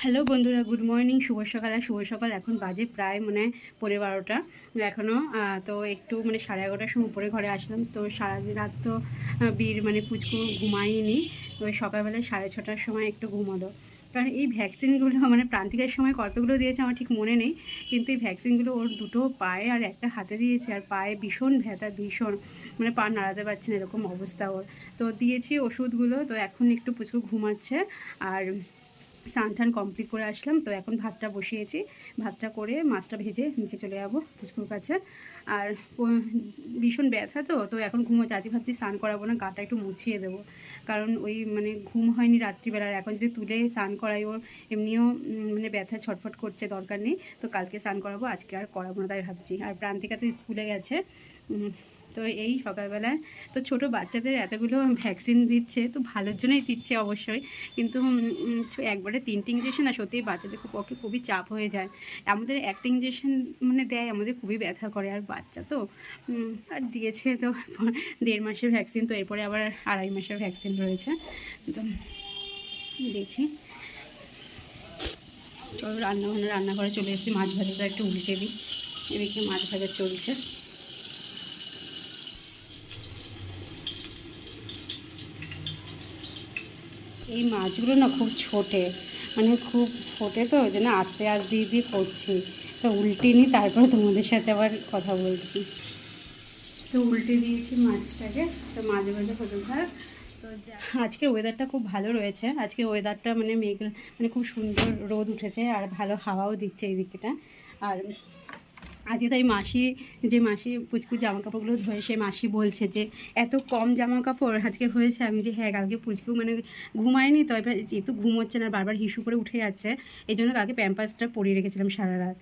Hello বন্ধুরা, good morning, শুভ সকাল আর শুভ সকাল। এখন বাজে প্রায় মানে পনেরো বারোটা। এখনও তো একটু মানে সাড়ে এগারোটার সময় উপরে ঘরে আসলাম। তো সারাদিন রাত তো বীর মানে পুচকু ঘুমাইনি ওই সকালবেলায় সাড়ে ছটার সময় একটু ঘুমালো। কারণ এই ভ্যাকসিনগুলো মানে প্রান্তিকের সময় কতগুলো দিয়েছে আমার ঠিক মনে নেই। কিন্তু এই ভ্যাকসিনগুলো ওর দুটো পায়ে আর একটা হাতে দিয়েছে। আর পায়ে ভীষণ ব্যথা, ভীষণ। মানে পা নাড়াতে পারছে না, এরকম অবস্থা ওর। তো দিয়েছি ওষুধগুলো। তো এখন একটু প্রচুর ঘুমাচ্ছে। আর স্নান টান কমপ্লিট করে আসলাম। তো এখন ভাতটা বসিয়েছি। ভাতটা করে মাছটা ভেজে নিচে চলে যাব পুচকুর কাছে আর ভীষণ ব্যথা তো তো এখন ঘুমো আজকে ভাবছি স্নান করাবো না, গাটা একটু মুছিয়ে দেবো। কারণ ওই মানে ঘুম হয়নি রাত্রিবেলার। এখন যদি তুলে স্নান করাই ওর, এমনিও মানে ব্যথা ছটফট করছে, দরকার নেই। তো কালকে স্নান করাবো, আজকে আর করাবো না তাই ভাবছি। আর প্রান্তিকা তো স্কুলে গেছে। তো এই সকালবেলায় তো ছোট বাচ্চাদের এতগুলো ভ্যাকসিন দিচ্ছে, তো ভালোর জন্যই দিচ্ছে অবশ্যই। কিন্তু একবারে তিনটে ইঞ্জেকশন না সত্যি বাচ্চাদের পক্ষে খুবই চাপ হয়ে যায়। আমাদের একটা ইঞ্জেকশন মানে দেয়, আমাদের খুবই ব্যথা করে আর বাচ্চা তো। আর দিয়েছে তো দেড় মাসের ভ্যাকসিন, তো এরপরে আবার আড়াই মাসের ভ্যাকসিন রয়েছে। তো দেখি। রান্না বান্না রান্নাঘরে চলে এসেছি, মাছ ভাজাটা একটু উল্টে দিই। এদিকে মাছ ভাজা চলছে। এই মাছগুলো না খুব ছোটে। মানে খুব ফোটে তো ওই জন্য আস্তে আস্তে দিয়ে দিয়ে করছি। তো উল্টে নিই তারপরে তোমাদের সাথে আবার কথা বলছি। তো উল্টে দিয়েছি মাছটাকে। তো মাঝে মাঝে হতে তো আজকের ওয়েদারটা খুব ভালো রয়েছে। আজকে ওয়েদারটা মানে মেঘ মানে খুব সুন্দর রোদ উঠেছে আর ভালো হাওয়াও দিচ্ছে এই দিকটা। আর আজকে তাই মাসি, যে মাসি পুচকু জামা কাপড়গুলো ধোয়ে সে মাসি বলছে যে, এত কম জামা কাপড় আজকে হয়েছে। আমি যে হ্যাঁ কালকে পুচকু মানে ঘুমায়নি তো। এবার যেহেতু ঘুম হচ্ছে না বারবার হিসু করে উঠে যাচ্ছে এই জন্য কালকে প্যাম্পাসটা পরিয়ে রেখেছিলাম সারা রাত।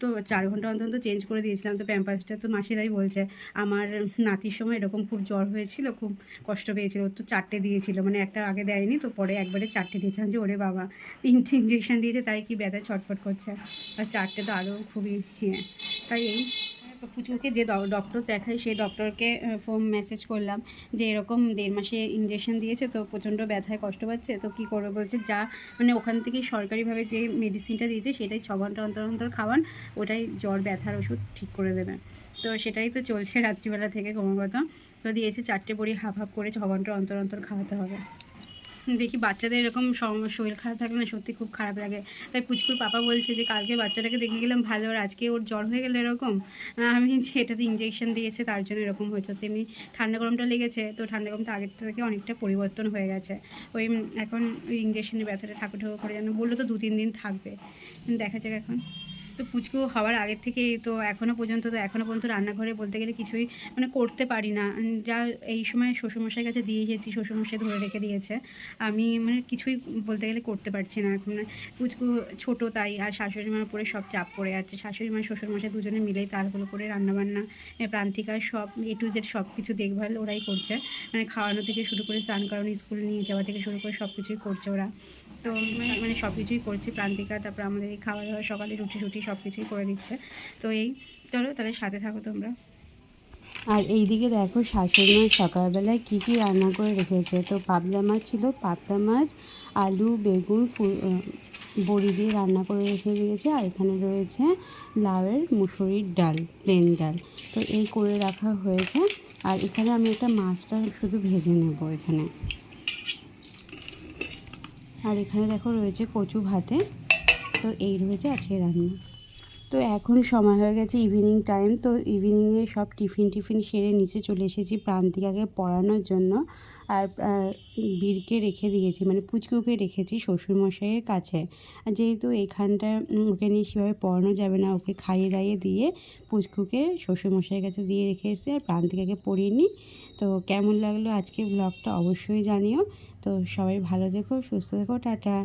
তো চার ঘণ্টা অন্তর অন্তর চেঞ্জ করে দিয়েছিলাম, তো প্যাম্পাসটা তো মাসিরাই বলছে, আমার নাতির সময় এরকম খুব জ্বর হয়েছিল, খুব কষ্ট পেয়েছিল। তো চারটে দিয়েছিল মানে একটা আগে দেয়নি তো পরে একবারে চারটে দিয়েছিলাম, যে, ওরে বাবা, তিনটে ইঞ্জেকশন দিয়েছে, তাই কি ব্যথা ছটফট করছে? আর চারটে তো আরও খুবই ইয়ে তাই এই পুচুকে যে ডক্টর দেখায়, সেই ডক্টরকে ফোন মেসেজ করলাম যে এরকম দেড় মাসে ইঞ্জেকশন দিয়েছে তো প্রচণ্ড ব্যথায় কষ্ট পাচ্ছে। তো কী করবে? বলছে, যা মানে ওখান থেকে সরকারিভাবে যে মেডিসিনটা দিয়েছে, সেটাই ছ ঘণ্টা অন্তর অন্তর খাওয়ান, ওটাই জ্বর, ব্যথার ওষুধ ঠিক করে দেবে তো সেটাই তো চলছে রাত্রিবেলা থেকে ক্রমাগত। তো দিয়েছে চারটে বড়ি হাফ হাফ করে ছ ঘণ্টা অন্তর অন্তর খাওয়াতে হবে। দেখি বাচ্চাদের এরকম শরীর খারাপ থাকলে না সত্যি খুব খারাপ লাগে। তাই পুচকুর পাপা বলছে যে, কালকে বাচ্চাটাকে দেখে গেলাম ভালো আর আজকে ওর জ্বর হয়ে গেলে এরকম। আমি যে এটাতে ইঞ্জেকশন দিয়েছে, তার জন্য এরকম হয়েছে। তেমনি ঠান্ডা গরমটা লেগেছে, তো ঠান্ডা গরমটা আগের থেকে অনেকটা পরিবর্তন হয়ে গেছে। ওই এখন ওই ইঞ্জেকশনের ব্যথাটা ঠাকুর ঠাকুর করে যেন বলল তো দু তিন দিন থাকবে। দেখা যাক এখন। তো পুচকু হওয়ার আগের থেকে তো এখনও পর্যন্ত তো এখনও পর্যন্ত রান্নাঘরে বলতে গেলে কিছুই মানে করতে পারি না। যা এই সময় শ্বশুরমশাই কাছে দিয়ে এসেছি, শ্বশুরমশাই ধরে রেখে দিয়েছে। আমি মানে কিছুই বলতে গেলে করতে পারছি না এখন। পুচকু ছোট তাই, আর শাশুড়ি মার উপরে সব চাপ পড়ে যাচ্ছে। শাশুড়ি মা, শ্বশুরমশাই দুজনে মিলেই তারগুলো করে রান্নাবান্না প্রান্তিকা সব, এ টু জেড সব কিছু দেখভাল ওরাই করছে। মানে খাওয়ানো থেকে শুরু করে, স্নান করানো, স্কুল নিয়ে যাওয়া থেকে শুরু করে সব কিছুই করছে ওরা। তো মানে- সব কিছুই করছে প্রান্তিকা তারপর আমাদের এই খাওয়া দাওয়া সকালে রুটি রুটি সব কিছুই করে দিচ্ছে। তো এই, চলো তাহলে সাথে থাকো তোমরা। আর এইদিকে দেখো শাশুড়ি মা সকালবেলায় কী কী রান্না করে রেখেছে। তো পাবদা মাছ ছিল, পাবদা মাছ, আলু, বেগুন বড়ি দিয়ে রান্না করে রেখে দিয়েছে। আর এখানে রয়েছে লাউয়ের মুসুরির ডাল, প্লেন ডাল। তো এই করে রাখা হয়েছে। আর এখানে আমি একটা মাছটা শুধু ভেজে নেব এখানে। আর এখানে দেখো রয়েছে কচু ভাতে। তো এই রয়েছে আজকে রান্না। তো এখন সময় হয়ে গেছে ইভিনিং টাইম তো ইভিনিংয়ে সব টিফিন টিফিন সেরে নিচে চলে এসেছি প্রান্তিকাকে পড়ানোর জন্য। আর বীরকে রেখে দিয়েছি মানে পুচকুকে রেখেছি শ্বশুরমশাইয়ের কাছে। যেহেতু এখানটা ওকে নিয়ে সেভাবে পড়ানো যাবে না, ওকে খাইয়ে দাইয়ে দিয়ে পুচকুকে শ্বশুরমশাইয়ের কাছে দিয়ে রেখে এসে আর প্রান্তিকাকে পড়িয়ে নিই। তো কেমন লাগল আজকে ব্লগটা অবশ্যই জানিও। তো সবাই ভালো দেখো সুস্থ দেখো টাটা।